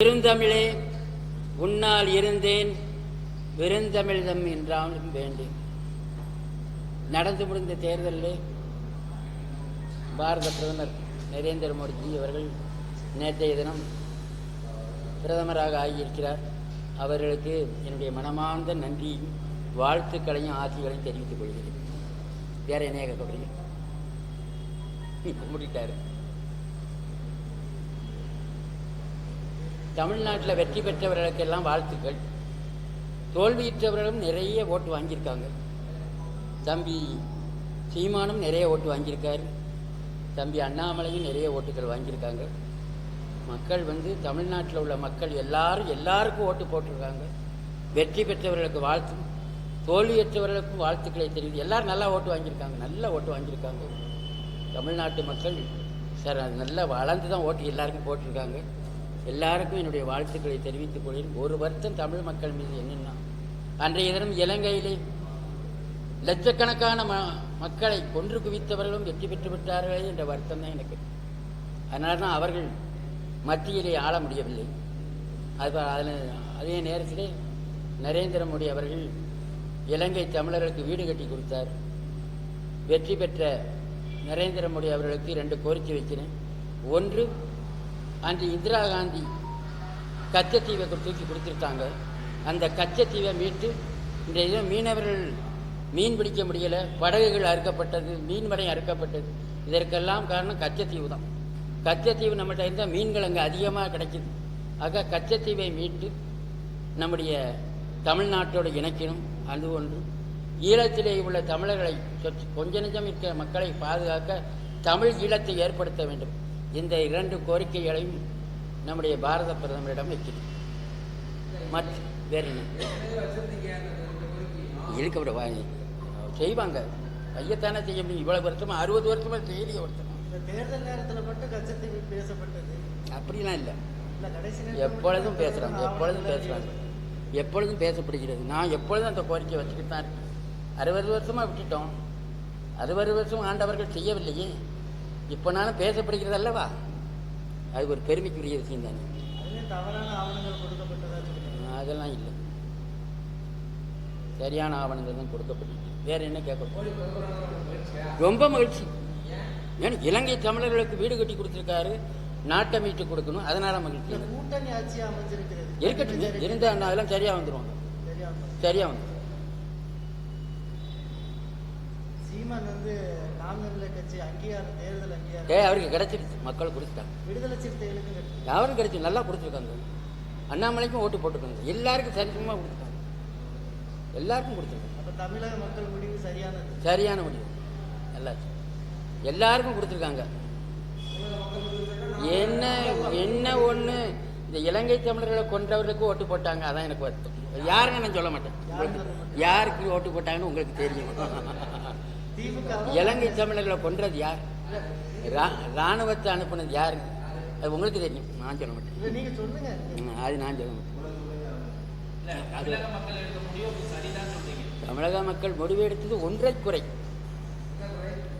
பெருந்தமிழே உன்னால் இருந்தேன். பெருந்தமிழ்தம் என்றாலும் வேண்டும். நடந்து முடிந்த தேர்தலில் பாரத பிரதமர் நரேந்திர மோடிஜி அவர்கள் நேற்றைய தினம் பிரதமராக ஆகியிருக்கிறார். அவர்களுக்கு என்னுடைய மனமார்ந்த நன்றியும் வாழ்த்துக்களையும் ஆசைகளையும் தெரிவித்துக் கொள்கிறேன். வேற என்ன கேட்கப்படுறீங்க முடிட்டாரு. தமிழ்நாட்டில் வெற்றி பெற்றவர்களுக்கெல்லாம் வாழ்த்துக்கள். தோல்வியுற்றவர்களும் நிறைய ஓட்டு வாங்கியிருக்காங்க. தம்பி சீமானும் நிறைய ஓட்டு வாங்கியிருக்காரு. தம்பி அண்ணாமலையும் நிறைய ஓட்டுகள் வாங்கியிருக்காங்க. மக்கள் வந்து தமிழ்நாட்டில் உள்ள மக்கள் எல்லாரும் எல்லாருக்கும் ஓட்டு போட்டிருக்காங்க. வெற்றி பெற்றவர்களுக்கு வாழ்த்து தோல்வியற்றவர்களுக்கும் வாழ்த்துக்களை தெரிவித்து எல்லாரும் நல்லா ஓட்டு வாங்கியிருக்காங்க. நல்லா ஓட்டு வாங்கியிருக்காங்க. தமிழ்நாட்டு மக்கள் சார் அது நல்லா வளர்ந்து தான் ஓட்டு எல்லாருக்கும் போட்டிருக்காங்க. எல்லாருக்கும் என்னுடைய வாழ்த்துக்களை தெரிவித்துக் கொள்கிறேன். ஒரு வருத்தம் தமிழ் மக்கள் மீது என்னென்னா அன்றைய தினம் இலங்கையிலே லட்சக்கணக்கான ம மக்களை கொன்று குவித்தவர்களும் வெற்றி பெற்று விட்டார்களே என்ற வருத்தம் தான் எனக்கு. அதனால தான் அவர்கள் மத்தியிலே ஆள முடியவில்லை. அது அதில் அதே நேரத்திலே நரேந்திர மோடி அவர்கள் இலங்கை தமிழர்களுக்கு வீடு கட்டி கொடுத்தார். வெற்றி பெற்ற நரேந்திர மோடி அவர்களுக்கு ரெண்டு கோரிக்கை வைக்கிறேன். ஒன்று அன்று இந்திரா காந்தி கச்சத்தீவை தூக்கி கொடுத்துருக்காங்க. அந்த கச்சத்தீவை மீட்டு இன்றைய மீனவர்கள் மீன் பிடிக்க முடியலை படகுகள் அறுக்கப்பட்டது மீன்மடை அறுக்கப்பட்டது. இதற்கெல்லாம் காரணம் கச்சத்தீவு தான். கச்சத்தீவு நம்மகிட்ட இருந்தால் மீன்கள் அங்கே அதிகமாக கிடைக்கிது. ஆக கச்சத்தீவை மீட்டு நம்முடைய தமிழ்நாட்டோடு இணைக்கணும். அது ஒன்று. ஈழத்திலே உள்ள தமிழர்களை சொற்- கொஞ்ச நெஞ்சம் இருக்கிற மக்களை பாதுகாக்க தமிழ் ஈழத்தை ஏற்படுத்த வேண்டும். இந்த இரண்டு கோரிக்கைகளையும் நம்முடைய பாரத பிரதமரிடம் வைக்கிறேன். மற்ற வேற என்ன? இருக்க விட வா செய்வாங்க. ஐயத்தானே செய்ய முடியும். இவ்வளவு வருஷமா அறுபது வருஷமா செய்யலையே ஒருத்தர். தேர்தல் நேரத்துல மட்டும் கச்சத்தீவு பேசப்பட்டது. அப்படிலாம் இல்லை. எப்பொழுதும் பேசுகிறாங்க எப்பொழுதும் பேசுகிறாங்க எப்பொழுதும் பேசப்படுகிறது. நான் எப்பொழுதும் அந்த கோரிக்கை வச்சுக்கிட்டு தான் இருக்கேன். அறுபது வருஷமாக விட்டுட்டோம். அறுபது வருஷம் ஆண்டவர்கள் செய்யவில்லையே. இப்போனாலும் பேசப்படுகிறது அல்லவா அது ஒரு பெருமைக்குரிய விஷயம் தானே. அதெல்லாம் இல்லை. சரியான ஆவணங்கள் தான் கொடுக்கப்பட்டிருக்கு. வேற என்ன கேட்கணும்? ரொம்ப மகிழ்ச்சி. ஏன்னா இலங்கை தமிழர்களுக்கு வீடு கட்டி கொடுத்துருக்காரு நாட்டை மீட்டு கொடுக்கணும் அதனால மகிழ்ச்சி. இருக்கட்டும். இருந்தா அதெல்லாம் சரியா வந்துருவாங்க சரியா சரியா வந்து சீமான் வந்து நாம் தமிழர் கட்சி அங்கீகாரம் தேர்தல் ஏ அவருக்கு கிடைச்சிருச்சு. மக்கள் கொடுத்துட்டாங்க விடுதலை சிறுத்தைகளுக்கும் கட்சி யாரும் கிடைச்சு நல்லா கொடுத்துருக்காங்க அண்ணாமலைக்கும் ஓட்டு போட்டுருக்காங்க. எல்லாருக்கும் சரிசமமாக கொடுத்துருக்காங்க எல்லாருக்கும் கொடுத்துருக்காங்க அப்ப தமிழக மக்கள் முடிவு சரியானது? சரியான முடிவு. நல்லா எல்லாருக்கும் கொடுத்துருக்காங்க என்ன என்ன ஒன்று இந்த இலங்கை தமிழர்களை கொன்றவர்களுக்கு ஓட்டு போட்டாங்க. அதான் எனக்கு வருத்தம். யாருன்னு நான் சொல்ல மாட்டேன்? யாருக்கு ஓட்டு போட்டாங்கன்னு உங்களுக்கு தெரியும். இலங்கை தமிழர்களை கொன்றது யார்? ரா- ராணுவத்தை அனுப்புனது யார்? அது உங்களுக்கு தெரியும். நான் சொல்ல மாட்டேன். அது நான் சொல்ல மாட்டேன். அது தமிழக மக்கள் முடிவெடுத்தது ஒன்றை குறை.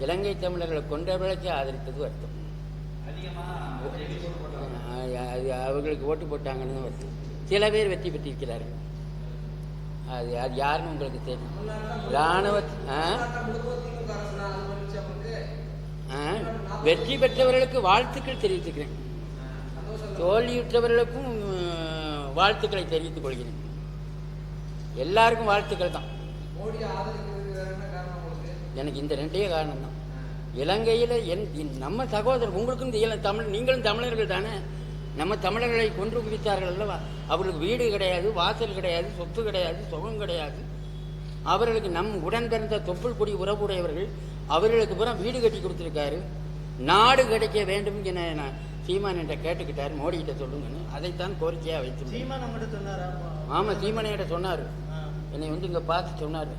இலங்கை தமிழர்களை கொன்றவர்களுக்கு ஆதரித்தது வருத்தம். ஆ, அது அவர்களுக்கு ஓட்டு போட்டாங்கன்னு வருத்தம். சில பேர் வெற்றி பெற்றிருக்கிறார்கள். அது யார் யாருன்னு உங்களுக்கு தெரியும். இராணுவ ஆ? ஆ, வெற்றி பெற்றவர்களுக்கு வாழ்த்துக்கள் தெரிவித்துக்கிறேன். தோல்வியுற்றவர்களுக்கும் வாழ்த்துக்களை தெரிவித்துக் கொள்கிறேன். எல்லாருக்கும் வாழ்த்துக்கள் தான். எனக்கு இந்த ரெண்டே காரணம் தான் இலங்கையில் என் நம்ம சகோதரர் உங்களுக்கும் தமிழ் நீங்களும் தமிழர்கள் தானே? நம்ம தமிழர்களை கொன்று குவித்தார்கள் அல்லவா? அவர்களுக்கு வீடு கிடையாது வாசல் கிடையாது சொத்து கிடையாது சுகம் கிடையாது. அவர்களுக்கு நம் உடன் பிறந்த தொப்புள் கொடி உறவுடையவர்கள் அவர்களுக்கு பூரா வீடு கட்டி கொடுத்துருக்காரு. நாடு கிடைக்க வேண்டும் என நான் சீமான் என்ற கேட்டுக்கிட்டார். மோடி கிட்ட சொல்லுங்கன்னு. அதைத்தான் கோரிக்கையாக சொன்னாரா? ஆமாம் சீமானையிட்ட சொன்னார். என்னை வந்து இங்கே பார்த்து சொன்னார்.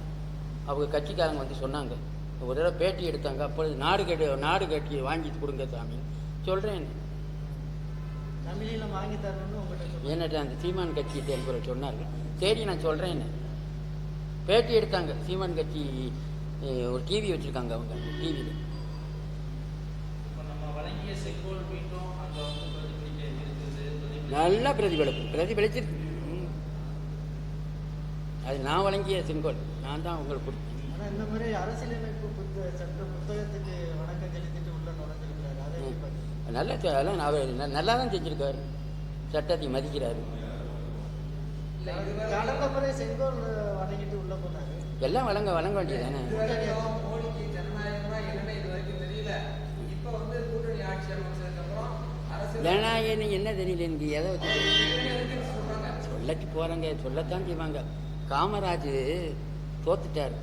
அவங்க கட்சிக்காரங்க வந்து சொன்னாங்க. ஒரு தடவை பேட்டி எடுத்தாங்க. அப்பொழுது நாடு கட்டி நாடு கட்டி வாங்கி கொடுங்க சாமி. சொல்கிறேன் தமிழீழம் வாங்கி தரணும்னு என்னட்ட அந்த சீமான் கட்சி என்பவர் சொன்னார்கள் சரி நான் சொல்கிறேன் பேட்டி எடுத்தாங்க. சீமான் கட்சி ஒரு டிவி வச்சுருக்காங்க அவங்க டிவியில் நல்லா பிரதிபலிப்பு. பிரதிபலிச்சிருக்கு. அது நான் வழங்கிய செங்கோல் நான் தான் உங்களுக்கு கொடுத்தேன். இந்த மாதிரி அரசியலமைப்பு புத்த சட்ட புத்தகத்துக்கு வணக்கம் செலுத்திட்டு உள்ள நுழைஞ்சிருக்கிறாரு அதை எப்படி பாக்குறீங்க? நல்லா அதெல்லாம் அவர் நல்லா தான் செஞ்சிருக்காரு. சட்டத்தை மதிக்கிறாரு. எல்லாம் வழங்க வழங்க வேண்டியதானே ஜனநாயகம் என்ன தெரியல எனக்கு? எதை வச்சு சொல்லக்கு போகிறாங்க சொல்லத்தான் செய்வாங்க. காமராஜ் தோத்துட்டார்.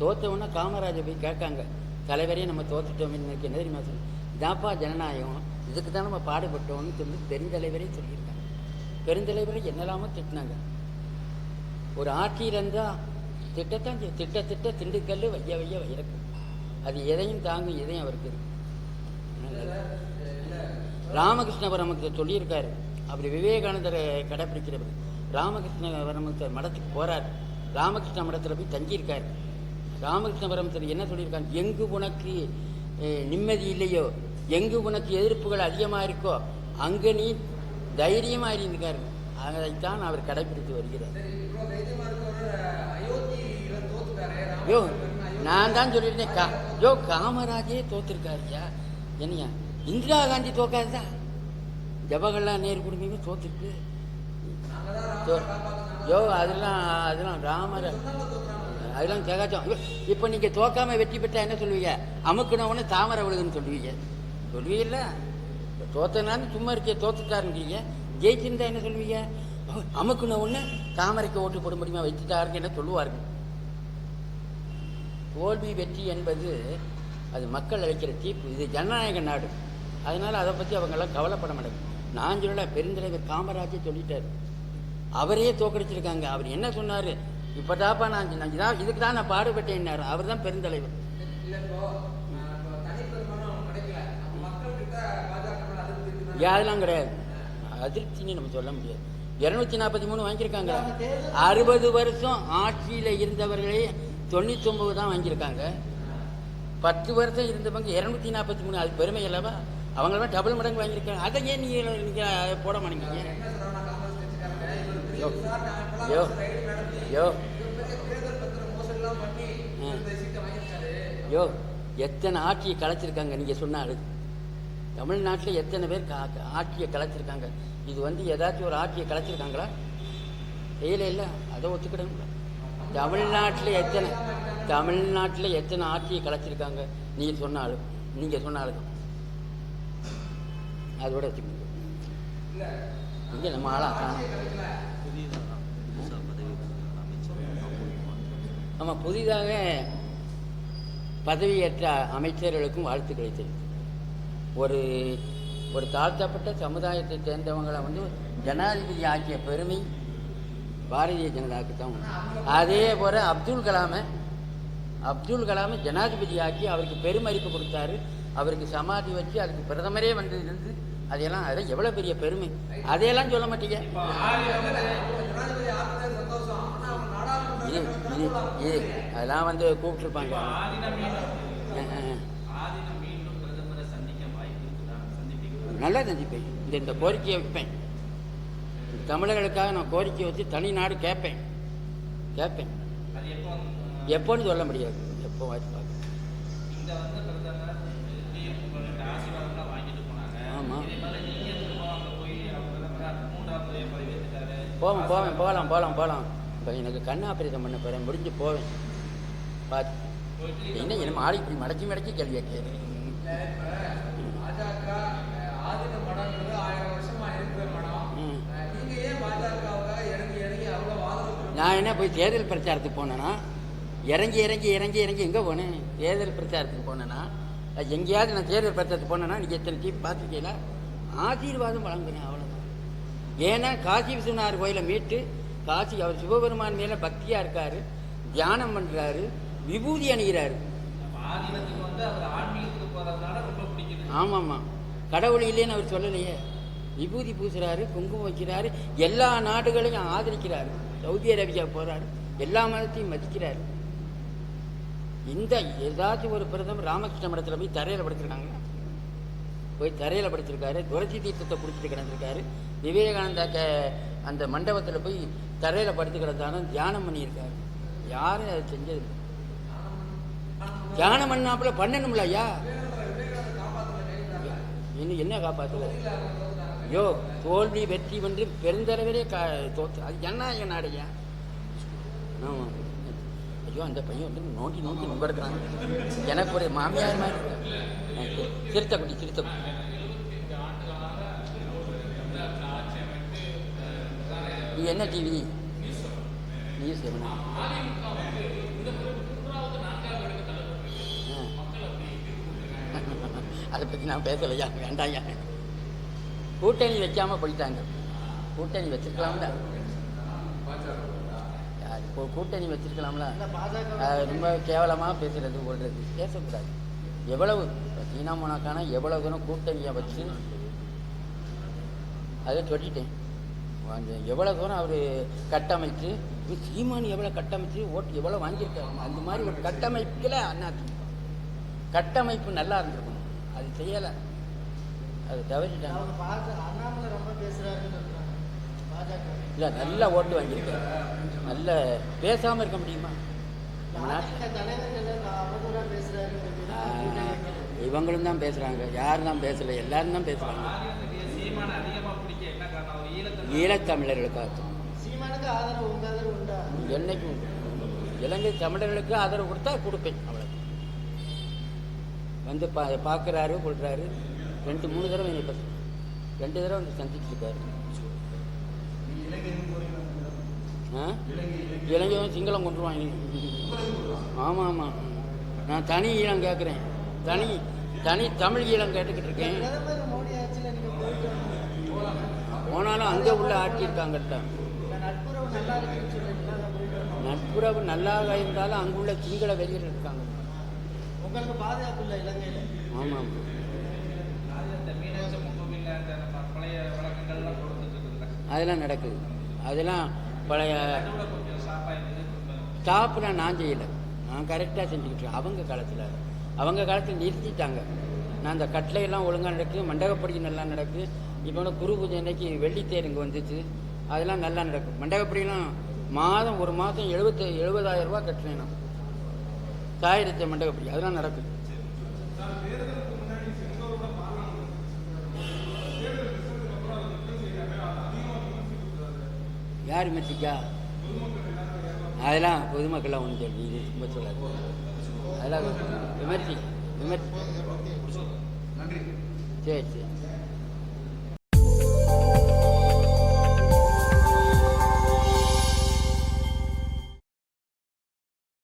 தோத்தவொன்னே காமராஜை போய் கேட்காங்க. தலைவரே நம்ம தோத்துட்டோம். எனக்கு என்ன தெரியுமா சொல்லு இதாப்பா ஜனநாயகம் இதுக்கு தான் நம்ம பாடுபட்டோம்னு சொல்லி பெருந்தலைவரே சொல்லியிருக்காங்க. பெருந்தலைவரை என்னெல்லாமோ திட்டினாங்க. ஒரு ஆட்சி இருந்தால் திட்டத்தான் திட்ட திட்ட திண்டுக்கல் வைய வைய வைரக்கு அது எதையும் தாங்கும் எதையும் அவருக்கு இருக்கு. ராமகிருஷ்ண சொல்லியிருக்காரு. அப்படி விவேகானந்தரை கடைப்பிடிக்கிறவர். ராமகிருஷ்ண மடத்துக்கு போகிறார் ராமகிருஷ்ண மடத்தில் போய் தங்கியிருக்காரு. ராமகிருஷ்ண என்ன சொல்லியிருக்காங்க எங்கு உனக்கு நிம்மதி இல்லையோ? எங்கு உனக்கு எதிர்ப்புகள் அதிகமாக இருக்கோ அங்கே நீ தைரியமாக இருந்திருக்காரு அதைத்தான் அவர் கடைப்பிடித்து வருகிறார். யோ நான் தான் சொல்லியிருந்தேன் கா யோ காமராஜே தோத்துருக்காருயா? என்னையா? இந்திரா காந்தி தோக்காதுதா ஜவஹர்லால் நேரு குடும்பமே தோத்துருக்கு. தோ- யோ அதெல்லாம் அதெல்லாம் ராமர் அதெல்லாம் சகாச்சம் இப்போ நீங்கள் தோக்காம வெற்றி பெற்றா என்ன சொல்லுவீங்க? அமுக்குனவொன்னு தாமரை விழுதுன்னு சொல்லுவீங்க. சொல்லுவீங்கல்ல? தோத்தனான்னு சும்மா இருக்கே தோத்துட்டாருன்றீங்க ஜெயிச்சிருந்தா என்ன சொல்லுவீங்க? அமுக்குன ஒன்று தாமரைக்கு ஓட்டு போட முடியுமா? வச்சுட்டாருன்னு என்ன சொல்லுவார்கள் தோல்வி வெற்றி என்பது அது மக்கள் அழைக்கிற தீர்ப்பு. இது ஜனநாயக நாடு. அதனால் அதை பற்றி அவங்கெல்லாம் கவலைப்பட மாட்டாங்க. நான் சொல்லல பெருந்தலைவர் காமராஜே சொல்லிட்டாரு. அவரே தோக்கடிச்சிருக்காங்க. அவர் என்ன சொன்னார்? இப்போதாப்பா நான் நான் இதான் இதுக்கு தான் நான் பாடுபட்டேன்னாரு. அவர் தான் பெருந்தலைவர் இப்போ இப்போ யாரெல்லாம் கிடையாது. அதிருப்தின்னு நம்ம சொல்ல முடியாது. இரநூத்தி நாற்பத்தி மூணு வாங்கியிருக்காங்க அறுபது வருஷம் ஆட்சியில் இருந்தவர்களே தொண்ணூத்தொம்பது தான் வாங்கியிருக்காங்க. பத்து வருஷம் இருந்தவங்க இரநூத்தி நாற்பத்தி மூணு அது பெருமை அல்லவா? அவங்களாம் டபுள் மடங்கு வாங்கியிருக்காங்க. அதை ஏன் நீங்கள் நீங்கள் போட மாட்டேங்க என்ன சொல்றாங்கன்னா காங்கிரஸ் கட்சிக்காரங்க இவர் பெரிய யோ யோ யோ யோ எத்தனை ஆட்சியை கலைச்சிருக்காங்க நீங்கள் சொன்னால். தமிழ்நாட்டில் எத்தனை பேர் கா ஆட்சியை கலைச்சிருக்காங்க? இது வந்து ஏதாச்சும் ஒரு ஆட்சியை கலைச்சிருக்காங்களா? செய்யலை இல்லை. அதை ஒத்துக்கிடுங்க தமிழ்நாட்டில் எத்தனை தமிழ்நாட்டில் எத்தனை ஆட்சியை கலைச்சிருக்காங்க? நீங்கள் சொன்னாலும் நீங்கள் சொன்னாலும் அதோட வச்சுக்கோங்க இங்கே நம்ம ஆளாக நம்ம புதிதாக பதவியேற்ற அமைச்சர்களுக்கும் வாழ்த்துக்களை தெரிவித்து ஒரு ஒரு தாழ்த்தப்பட்ட சமுதாயத்தை சேர்ந்தவங்களை வந்து ஜனாதிபதி ஆக்கிய பெருமை பாரதிய ஜனதாவுக்கு தான் அதே போல் அப்துல் கலாமை அப்துல் கலாமை ஜனாதிபதி ஆக்கி அவருக்கு பெருமதிப்பு கொடுத்தாரு. அவருக்கு சமாதி வச்சு அதுக்கு பிரதமரே வந்து இருந்து அதையெல்லாம் அதெல்லாம் எவ்வளோ பெரிய பெருமை. அதையெல்லாம் சொல்ல மாட்டீங்க? ஏ அதெல்லாம் வந்து கூப்பிட்டுருப்பாங்க. நல்லா சந்திப்பேன். இந்த இந்த கோரிக்கையை வைப்பேன். தமிழர்களுக்காக நான் கோரிக்கையை வச்சு தனி நாடு கேட்பேன். கேட்பேன். எப்போன்னு சொல்ல முடியாது. எப்போ வாய்ப்பு ஆமாம் போவோம் போவேன் போகலாம் போகலாம் போகலாம். இப்போ எனக்கு கண் பண்ண போகிறேன் முடிஞ்சு போவேன். பார்த்து என்ன என்ன மாடி இப்படி மடக்கி மடக்கி கேள்வி நான் என்ன போய் தேர்தல் பிரச்சாரத்துக்கு போனேன்னா இறங்கி இறங்கி இறங்கி இறங்கி எங்கே போனேன்? தேர்தல் பிரச்சாரத்துக்கு போனேன்னா அது எங்கேயாவது நான் தேர்தல் பிரச்சாரத்துக்கு போனேன்னா நீங்கள் எத்தனை டீம் பார்த்துருக்கீங்களா? ஆசீர்வாதம் வழங்குறேன் அவ்வளோதான் ஏன்னா காசி விஸ்வநாதர் கோயிலை மீட்டு காசி அவர் சிவபெருமான் மேலே பக்தியாக இருக்கார் தியானம் பண்ணுறாரு விபூதி அணிகிறாரு. ஆமாம்மா. கடவுள் இல்லைன்னு அவர் சொல்லலையே. விபூதி பூசுறாரு குங்குமம் வைக்கிறாரு எல்லா நாடுகளையும் ஆதரிக்கிறாரு. சவுதி அரேபியா போறாரு எல்லா மதத்தையும் மதிக்கிறாரு. இந்த ஏதாச்சும் ஒரு பிரதமர் ராமகிருஷ்ண மடத்தில் போய் தரையில் படுத்துருக்காங்க போய் தரையில் படிச்சிருக்காரு துளசி தீர்த்தத்தை குடிச்சிட்டு கிடந்திருக்காரு. விவேகானந்தா க அந்த மண்டபத்தில் போய் தரையில் படுத்து கிடந்தாலும் தியானம் பண்ணியிருக்காரு. யாரும் அதை செஞ்சது? தியானம் பண்ணாப்புல பண்ணணும்ல ஐயா. இன்னும் என்ன காப்பாற்றுல ஐயோ தோல்வி வெற்றி வந்து பெருந்தளவிலே கா தோத்து அது என்ன என் நாடையா ஆமாம் ஐயோ அந்த பையன் வந்து நோண்டி நோண்டி நுங்கடுக்கிறான் எனக்கு ஒரு மாமியார் மாதிரி இருக்கா. சிறுத்தைக்குட்டி சிறுத்தைக்குட்டி நீ என்ன டிவி நியூஸ் அதை பற்றி நான் பேசலையா? வேண்டாயா? கூட்டணி வைக்காம போயிட்டாங்க. கூட்டணி வச்சிருக்கலாம்ல. இப்போ கூட்டணி வச்சிருக்கலாம்ல. ரொம்ப கேவலமாக பேசுறது ஓடுறது. பேசக்கூடாது. எவ்வளவு சீனா மோனாக்கான எவ்வளவு தூரம் கூட்டணியை வச்சு அதை சொல்லிட்டேன் அந்த எவ்வளோ தூரம் அவர் கட்டமைச்சு சீமான் எவ்வளோ கட்டமைச்சு ஓட்டு எவ்வளோ வாங்கியிருக்காரு? அந்த மாதிரி ஒரு கட்டமைப்பில் அண்ணா கட்டமைப்பு நல்லா இருந்திருக்கணும் அது செய்யலை. அது தவறிட்டாங்க. இல்லை நல்ல ஓட்டு வாங்கியிருக்காரு. நல்ல பேசாமல் இருக்க முடியுமா? நம்ம நாட்டில் இவங்களும் தான் பேசுகிறாங்க யாரும் தான் பேசலை. எல்லாரும் தான் பேசுகிறாங்க ஈழத்தில் ஈழத்தமிழர்களுக்காக என்னைக்கும் இலங்கை தமிழர்களுக்கு ஆதரவு கொடுத்தா கொடுப்பேன் அவ்வளோ வந்து பா பார்க்குறாரு கொள்றாரு. ரெண்டு மூணு தடவை என்னை பஸ் ரெண்டு தடவை வந்து சந்திச்சிருக்காரு. ஆ? இலங்கையும் சிங்களம் கொண்டுருவாங்க ஆமாம் ஆமாம் நான் தனி ஈழம் கேட்குறேன் தனி தனி தமிழ் ஈழம் கேட்டுக்கிட்டு இருக்கேன். போனாலும் அங்கே உள்ள ஆட்சி இருக்காங்கட்ட இந்த நட்புறவு நல்லாக இருந்தாலும் அங்குள்ள சிங்கள வெறியர் இருக்காங்க. உங்களுக்கு பாதுகாப்பு இல்லை இலங்கையில? ஆமாம் அதெல்லாம் நடக்குது. அதெல்லாம் பழைய ஸ்டாப்லாம் நான் செய்யலை. நான் கரெக்டாக செஞ்சுக்கிட்டு அவங்க காலத்தில் அவங்க காலத்தில் நிறுத்திட்டாங்க. நான் அந்த கட்டளையெல்லாம் ஒழுங்காக நடக்குது மண்டகப்படி நல்லா நடக்குது இப்போ வந்து குரு பூஜை அன்னைக்கு வெள்ளித்தேர் இங்கே வந்துச்சு. அதெல்லாம் நல்லா நடக்கும். மண்டகப்படியெல்லாம் மாதம் ஒரு மாதம் எழுபத்தி எழுபதாயிரம் ரூபா கட்டினேன் நான் தாயிரத்தை மண்டகப்படி அதெல்லாம் நடக்குது யார் விமர்சிக்கா அதெல்லாம் பொதுமக்கள்லாம் ஒன்று சொல்லி இது சும்மா சொல்லாது அதெல்லாம் விமர்சி விமர்சி சரி சரி